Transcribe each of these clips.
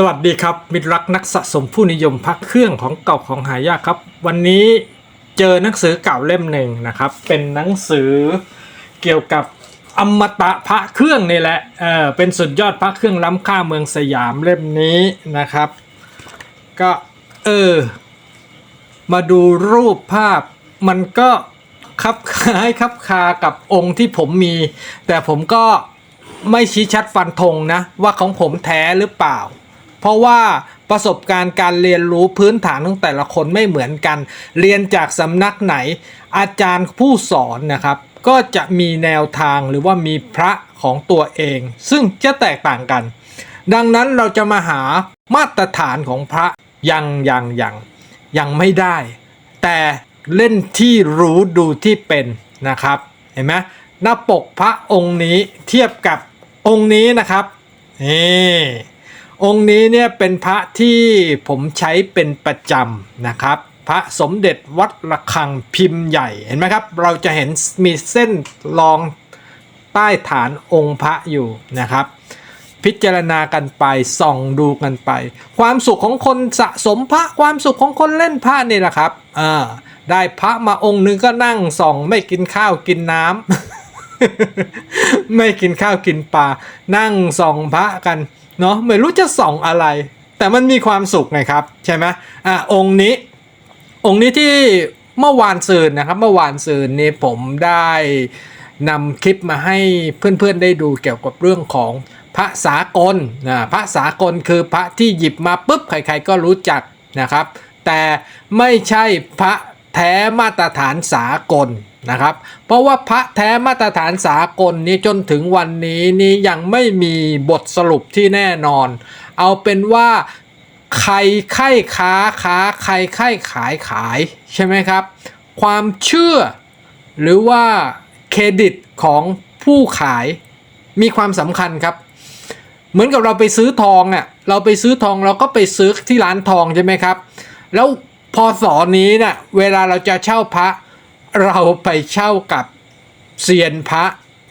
สวัสดีครับ มิตรรักนักสะสมผู้นิยมพระเครื่องของเก่าของหายากครับ วันนี้เจอหนังสือเก่าเล่มหนึ่งนะครับ เป็นหนังสือเกี่ยวกับอมตะพระเครื่องนี่แหละเออเป็นสุดยอดพระเครื่องล้ำค่าเมืองสยามเล่มนี้นะครับ ก็เออมาดูรูปภาพมันก็คับคล้ายคับคากับองค์ที่ผมมี แต่ผมก็ไม่ชี้ชัดฟันธงนะว่าของผมแท้หรือเปล่า เพราะว่าประสบการณ์การเรียนรู้พื้นฐานของแต่ละคนไม่เหมือนกัน เรียนจากสำนักไหน อาจารย์ผู้สอนนะครับ ก็จะมีแนวทางหรือว่ามีพระของตัวเอง ซึ่งจะแตกต่างกัน ดังนั้นเราจะมาหามาตรฐานของพระยังยังยังยังไม่ได้ แต่เล่นที่รู้ดูที่เป็นนะครับเห็นไหมหน้าปกพระองค์นี้เทียบกับองค์นี้นะครับนี่ องค์นี้เนี่ยเป็นพระที่ผมใช้เป็นประจำนะครับ พระสมเด็จวัดระฆังพิมพ์ใหญ่เห็นไหมครับ เราจะเห็นมีเส้นรองใต้ฐานองค์พระอยู่นะครับ พิจารณากันไปส่องดูกันไป ความสุขของคนสะสมพระความสุขของคนเล่นพระนี่แหละครับอ่าได้พระมาองค์หนึงก็นั่งส่องไม่กินข้าวกินน้ำไม่กินข้าวกินปลานั่งส่องพระกัน เนาะไม่รู้จะส่องอะไร แต่มันมีความสุขไงครับใช่ไหมอะองค์นี้ องค์นี้ที่เมื่อวานซืนนะครับ เมื่อวานซืนนี้ผมได้นำคลิปมาให้เพื่อนๆได้ดูเกี่ยวกับเรื่องของพระสากลนะพระสากลคือพระที่หยิบมาปุ๊บใครๆก็รู้จักนะครับ แต่ไม่ใช่พระ แท้มาตรฐานสากลนะครับ เพราะว่าพระแท้มาตรฐานสากลนี้จนถึงวันนี้นี่ยังไม่มีบทสรุปที่แน่นอน เอาเป็นว่าใครไข้ค้าค้าใครไข้ขายขายใช่ไหมครับ ความเชื่อ หรือว่าเครดิตของผู้ขายมีความสำคัญครับ เหมือนกับเราไปซื้อทองอะเราไปซื้อทองเราก็ไปซื้อที่ร้านทองใช่ไหมครับ แล้ว อสอนนี้เนะ่ะเวลาเราจะเช่าพระ เราไปเช่ากับเซียนพระ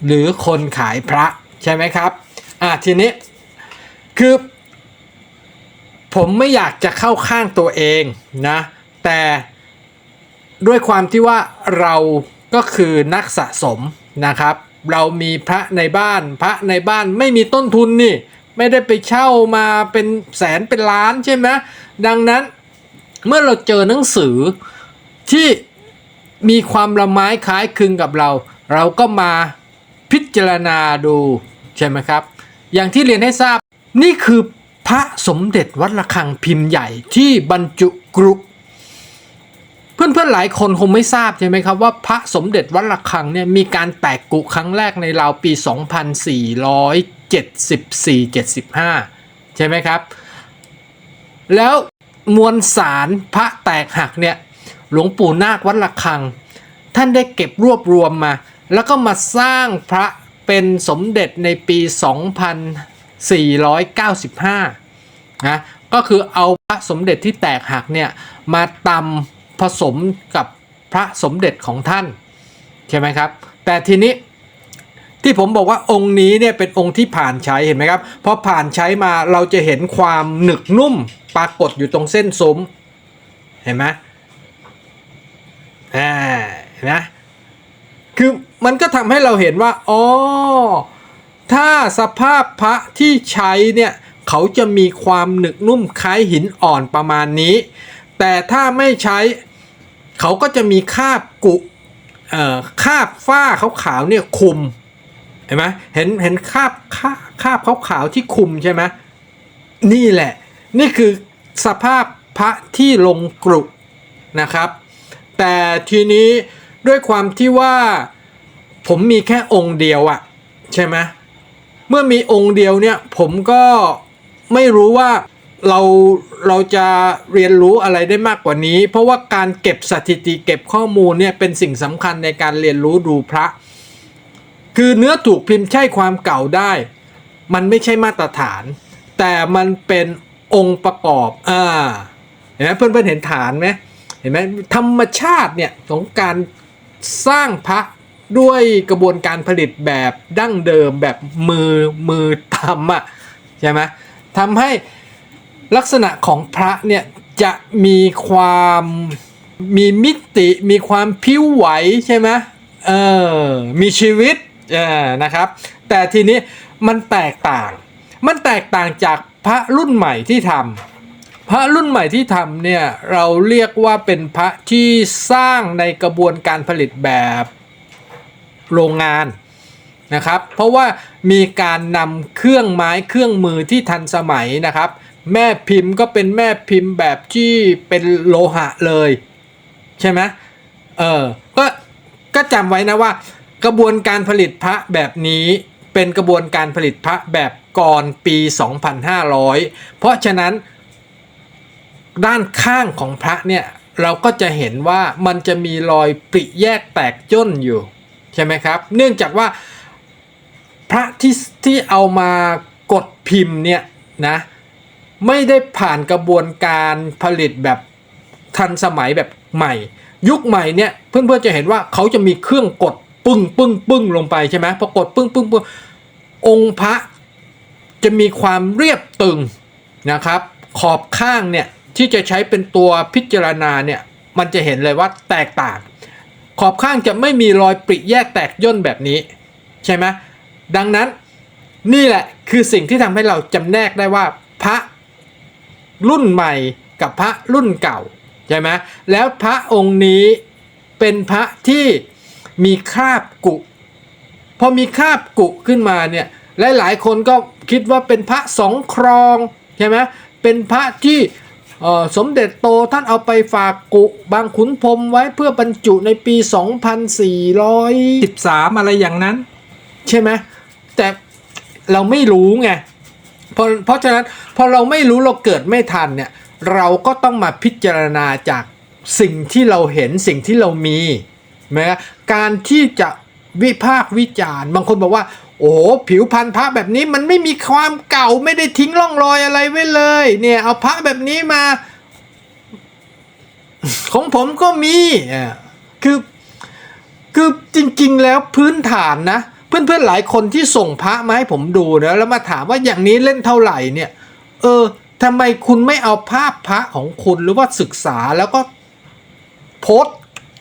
หรือคนขายพระใช่ไหมครับอะทีนี้คือ ผมไม่อยากจะเข้าข้างตัวเองนะแต่ด้วยความที่ว่าเราก็คือนักสะสมนะครับ เรามีพระในบ้านพระในบ้านไม่มีต้นทุนนี่ ไม่ได้ไปเช่ามาเป็นแสนเป็นล้านใช่ไหมดังนั้น เมื่อเราเจอหนังสือที่มีความละไม้คล้ายคลึงกับเรา เราก็มาพิจารณาดูใช่ไหมครับ อย่างที่เรียนให้ทราบนี่คือพระสมเด็จวัดระฆังพิมพ์ใหญ่ที่บรรจุกรุเพื่อนๆหลายคนคงไม่ทราบใช่ไหมครับว่าพระสมเด็จวัดระฆังเนี่ยมีการแตกกุครั้งแรกในราวปี 2474-75 ใช่ไหมครับ แล้ว มวลสารพระแตกหักเนี่ยหลวงปู่นาควัดระฆัง ท่านได้เก็บรวบรวมมา แล้วก็มาสร้างพระเป็นสมเด็จในปี 2495 นะก็คือเอาพระสมเด็จที่แตกหักเนี่ยมาตำผสมกับพระสมเด็จของท่าน ใช่ไหมครับ แต่ทีนี้ ที่ผมบอกว่าองค์นี้เนี่ยเป็นองค์ที่ผ่านใช้เห็นไหมครับพอผ่านใช้มาเราจะเห็นความหนึกนุ่มปรากฏอยู่ตรงเส้นซุ้มเห็นไหมอ่าเห็นไหมคือมันก็ทำให้เราเห็นว่าอ๋อถ้าสภาพพระที่ใช้เนี่ยเขาจะมีความหนึกนุ่มคล้ายหินอ่อนประมาณนี้ แต่ถ้าไม่ใช้เขาก็จะมีคาบกุเอ่อคาบฝ้าขาวๆเนี่ยคุม เห็นไหมเห็นเห็นคาบคราคาบขาวๆที่คุมใช่ไหมนี่แหละ นี่คือสภาพพระที่ลงกรุนะครับ แต่ทีนี้ด้วยความที่ว่าผมมีแค่องค์เดียวอะใช่ไหมเมื่อมีองค์เดียวเนี่ยผมก็ไม่รู้ว่าเราเราจะเรียนรู้อะไรได้มากกว่านี้ เพราะว่าการเก็บสถิติเก็บข้อมูลเนี่ยเป็นสิ่งสำคัญในการเรียนรู้ดูพระ คือเนื้อถูกพิมพ์ใช่ความเก่าได้ มันไม่ใช่มาตรฐาน แต่มันเป็นองค์ประกอบอ่าเห็นไหมเพื่อนๆเห็นฐานไหมเห็นไหมธรรมชาติเนี่ยของการสร้างพระด้วยกระบวนการผลิตแบบดั้งเดิมแบบมือมือทำอะ่ะใช่ไหมทำให้ลักษณะของพระเนี่ยจะมีความมีมิติมีความพิ้วไหวใช่ไหมเออมีชีวิต เออนะครับ แต่ทีนี้มันแตกต่าง มันแตกต่างจากพระรุ่นใหม่ที่ทำพระรุ่นใหม่ที่ทำเนี่ยเราเรียกว่าเป็นพระที่สร้างในกระบวนการผลิตแบบโรงงานนะครับ เพราะว่ามีการนำเครื่องไม้เครื่องมือที่ทันสมัยนะครับ แม่พิมพ์ก็เป็นแม่พิมพ์แบบที่เป็นโลหะเลย ใช่ไหมเออก็ก็จำไว้นะว่า กระบวนการผลิตพระแบบนี้เป็นกระบวนการผลิตพระแบบก่อนปี 2500 เพราะฉะนั้น ด้านข้างของพระเนี่ยเราก็จะเห็นว่ามันจะมีรอยปริแยกแตกย่นอยู่ใช่ไหมครับ เนื่องจากว่าพระที่ที่เอามากดพิมพ์เนี่ยนะไม่ได้ผ่านกระบวนการผลิตแบบทันสมัยแบบใหม่ ยุคใหม่เนี่ยเพื่อนๆจะเห็นว่าเขาจะมีเครื่องกด ปึ้งปึ้งปึ้งลงไปใช่ไหมพอกดปึ้งปึ้งปึ้งองค์พระจะมีความเรียบตึงนะครับ ขอบข้างเนี่ยที่จะใช้เป็นตัวพิจารณาเนี่ยมันจะเห็นเลยว่าแตกต่าง ขอบข้างจะไม่มีรอยปริแยกแตกย่นแบบนี้ ใช่ไหมดังนั้นนี่แหละคือสิ่งที่ทำให้เราจำแนกได้ว่าพระรุ่นใหม่กับพระรุ่นเก่า ใช่ไหมแล้วพระองค์นี้เป็นพระที่ มีคราบกุ พอมีคราบกุขึ้นมาเนี่ยหลายๆคนก็คิดว่าเป็นพระสองครองใช่ไหมเป็นพระที่สมเด็จโตท่านเอาไปฝากกุบางขุนพรมไว้เพื่อบรรจุในปี 2413 อะไรอย่างนั้น ใช่ไหมแต่เราไม่รู้ไงเพราะเพราะฉะนั้นพอเราไม่รู้เราเกิดไม่ทันเนี่ยเราก็ต้องมาพิจารณาจากสิ่งที่เราเห็นสิ่งที่เรามี ไหมการที่จะวิพากษ์วิจารณ์ บางคนบอกว่า โอ้โหผิวพันธุ์พระแบบนี้มันไม่มีความเก่าไม่ได้ทิ้งร่องรอยอะไรไว้เลย เนี่ยเอาพระแบบนี้มา ของผมก็มีอะคือคือจริงๆแล้วพื้นฐานนะ เพื่อนๆหลายคนที่ส่งพระมาให้ผมดูนะแล้วมาถามว่าอย่างนี้เล่นเท่าไหร่เนี่ย เออทำไมคุณไม่เอาภาพพระของคุณหรือว่าศึกษาแล้วก็โพส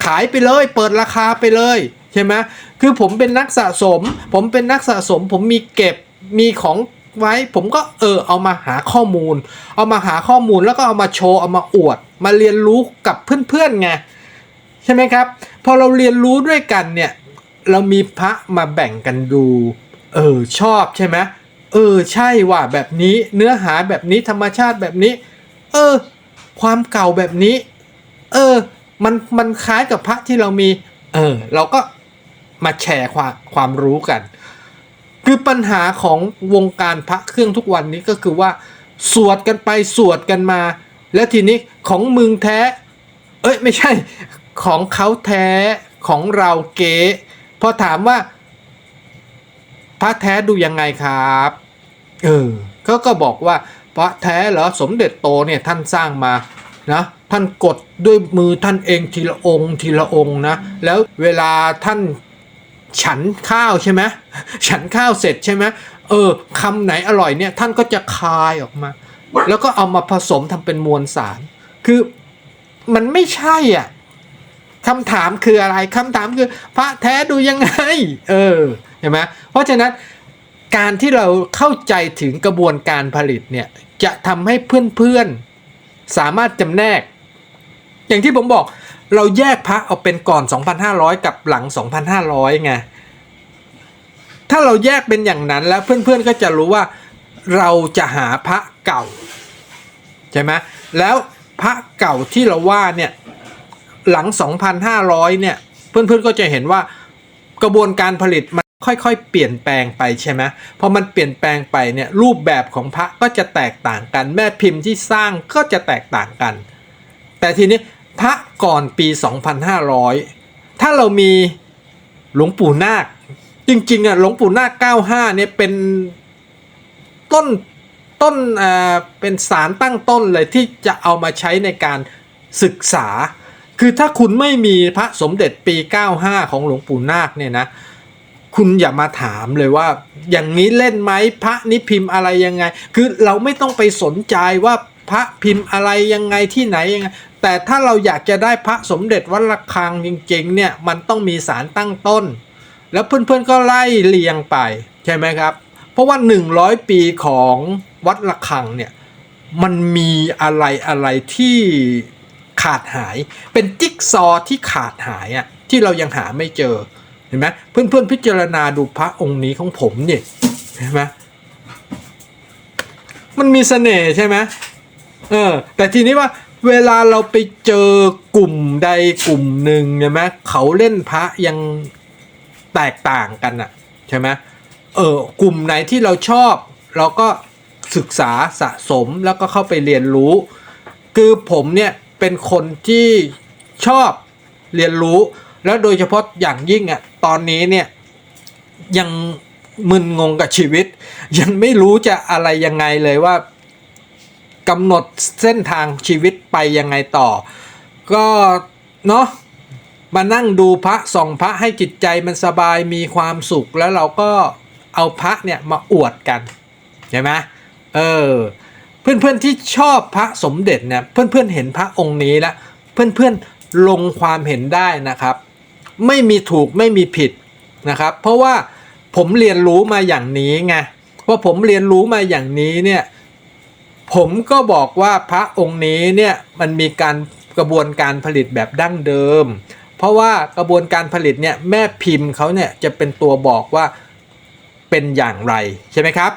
ขายไปเลย เปิดราคาไปเลยใช่ไหมคือผมเป็นนักสะสม ผมเป็นนักสะสม ผมมีเก็บมีของไว้ ผมก็เออเอามาหาข้อมูล เอามาหาข้อมูลแล้วก็เอามาโชว์เอามาอวด มาเรียนรู้กับเพื่อนๆไงใช่ไหมครับ พอเราเรียนรู้ด้วยกันเนี่ยเรามีพระมาแบ่งกันดู เออชอบใช่ไหมเออใช่ว่าแบบนี้เนื้อหาแบบนี้ธรรมชาติแบบนี้ เออ ความเก่าแบบนี้ เออ มันมันคล้ายกับพระที่เรามี เออ เราก็มาแชร์ความความรู้กัน คือปัญหาของวงการพระเครื่องทุกวันนี้ก็คือว่า สวดกันไปสวดกันมา แล้วทีนี้ของมึงแท้ เอ้ยไม่ใช่ของเขาแท้ของเราเก๋พอถามว่า พระแท้ดูยังไงครับ เออเขาก็บอกว่าพระแท้เหรอสมเด็จโตเนี่ยท่านสร้างมานะ ท่านกดด้วยมือท่านเองทีละองค์ทีละองค์นะ แล้วเวลาท่านฉันข้าวใช่ไหมฉันข้าวเสร็จใช่ไหมเออคำไหนอร่อยเนี่ยท่านก็จะคายออกมา แล้วก็เอามาผสมทำเป็นมวลสาร คือมันไม่ใช่อะคำถามคืออะไรคำถามคือพระแท้ดูยังไง เออเห็นไหมเพราะฉะนั้นการที่เราเข้าใจถึงกระบวนการผลิตเนี่ยจะทำให้เพื่อนๆสามารถจำแนก อย่างที่ผมบอกเราแยกพระออกเป็นก่อน 2,500 กับหลัง 2,500ไงถ้าเราแยกเป็นอย่างนั้นแล้วเพื่อนๆก็จะรู้ว่าเราจะหาพระเก่าใช่ไหมแล้วพระเก่าที่เราว่าเนี่ยหลัง 2,500 เนี่ยเพื่อนๆก็จะเห็นว่ากระบวนการผลิตมันค่อยๆ เปลี่ยนแปลงไปใช่ไหมพอมันเปลี่ยนแปลงไปเนี่ยรูปแบบของพระก็จะแตกต่างกัน แม่พิมพ์ที่สร้างก็จะแตกต่างกัน แต่ทีนี้ พระก่อนปี 2,500 ถ้าเรามีหลวงปู่นาค จริงๆอะหลวงปู่นาค 95 เนี่ยเป็นต้นต้นอ่าเป็นสารตั้งต้นเลยที่จะเอามาใช้ในการศึกษา คือถ้าคุณไม่มีพระสมเด็จปี 95 ของหลวงปู่นาคเนี่ยนะคุณอย่ามาถามเลยว่า อย่างนี้เล่นไหมพระนี้พิมพ์อะไรยังไง คือเราไม่ต้องไปสนใจว่าพระพิมพ์อะไรยังไงที่ไหนยังไง แต่ถ้าเราอยากจะได้พระสมเด็จวัดระฆังจริงๆเนี่ยมันต้องมีสารตั้งต้น แล้วเพื่อนๆก็ไล่เรียงไปใช่ไหมครับ เพราะว่า 100 ปีของวัดระฆังเนี่ยมันมีอะไรอะไรที่ขาดหาย เป็นจิ๊กซอที่ขาดหายอะที่เรายังหาไม่เจอเห็นไหมเพื่อนๆพิจารณาดูพระองค์นี้ของผมเนี่ยเห็นไหมมันมีเสน่ห์ใช่ไหมเออแต่ทีนี้ว่า เวลาเราไปเจอกลุ่มใดกลุ่มหนึ่งใช่ไหมเขาเล่นพระยังแตกต่างกันอะใช่ไหมเออกลุ่มไหนที่เราชอบ เราก็ศึกษาสะสมแล้วก็เข้าไปเรียนรู้ คือผมเนี่ยเป็นคนที่ชอบเรียนรู้ แล้วโดยเฉพาะอย่างยิ่งอะตอนนี้เนี่ยยังมึนงงกับชีวิต ยังไม่รู้จะอะไรยังไงเลยว่า กำหนดเส้นทางชีวิตไปยังไงต่อ ก็เนาะมานั่งดูพระส่องพระให้จิตใจมันสบายมีความสุขแล้วเราก็เอาพระเนี่ยมาอวดกันใช่ไหมเออเพื่อนๆที่ชอบพระสมเด็จเนี่ยเพื่อนๆเห็นพระองค์นี้แล้วเพื่อนๆลงความเห็นได้นะครับ ไม่มีถูกไม่มีผิดนะครับ เพราะว่าผมเรียนรู้มาอย่างนี้ไงว่าผมเรียนรู้มาอย่างนี้เนี่ย ผมก็บอกว่าพระองค์นี้เนี่ยมันมีการกระบวนการผลิตแบบดั้งเดิม เพราะว่ากระบวนการผลิตเนี่ยแม่พิมพ์เขาเนี่ยจะเป็นตัวบอกว่าเป็นอย่างไรใช่ไหมครับ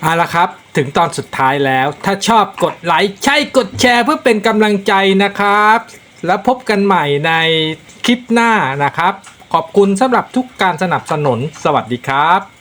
เอาละครับถึงตอนสุดท้ายแล้ว ถ้าชอบกดไลค์ใช่กดแชร์เพื่อเป็นกำลังใจนะครับ แล้วพบกันใหม่ในคลิปหน้านะครับ ขอบคุณสำหรับทุกการสนับสนุนสวัสดีครับ